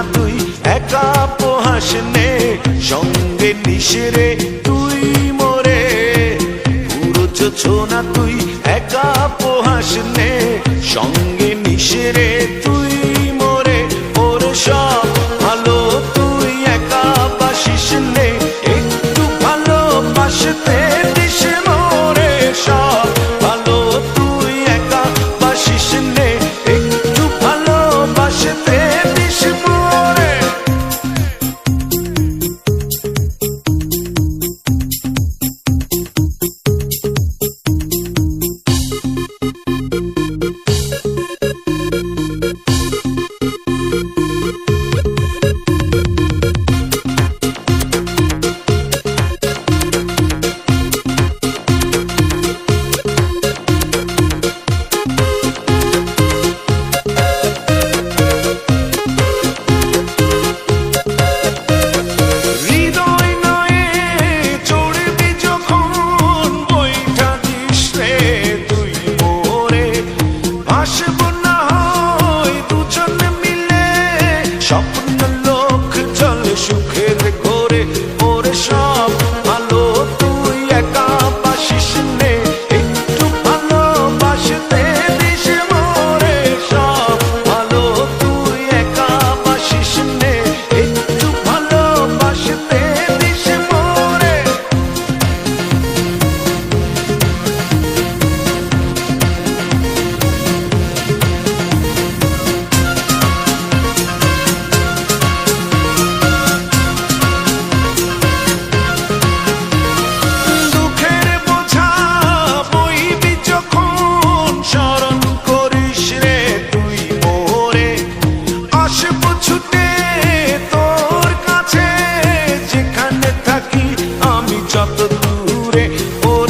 যোজনা তুই একা পোহাস নে সঙ্গে নিশরে তুই মরে। পুরো না তুই একা পোহাস নে সঙ্গে নিশরে